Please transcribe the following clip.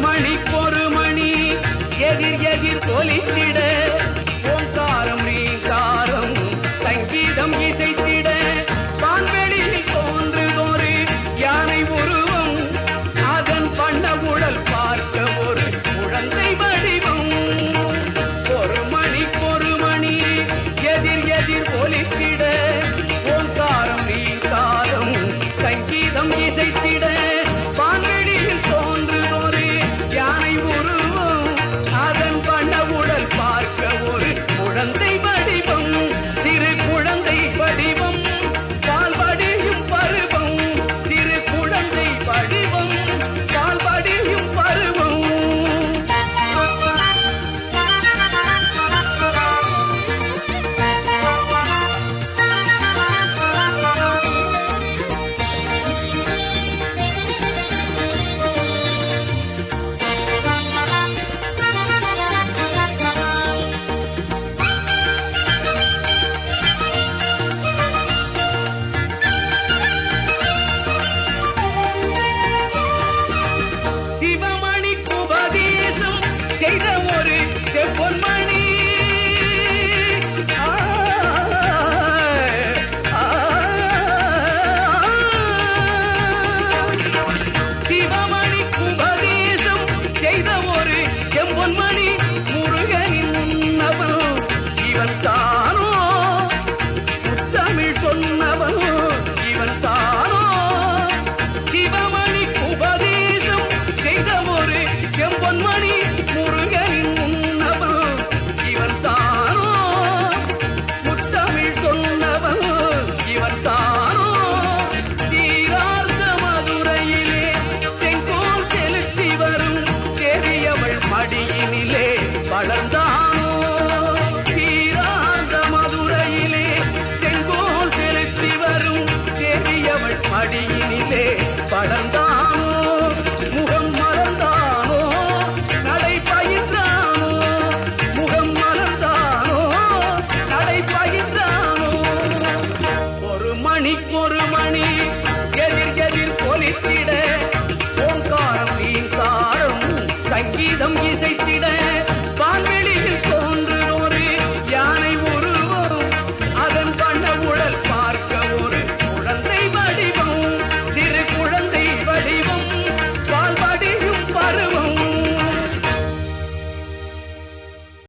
மணி பொறுமணி எதிர் எதிர் பொலிந்திட மடியினிலே வளர்ந்தார்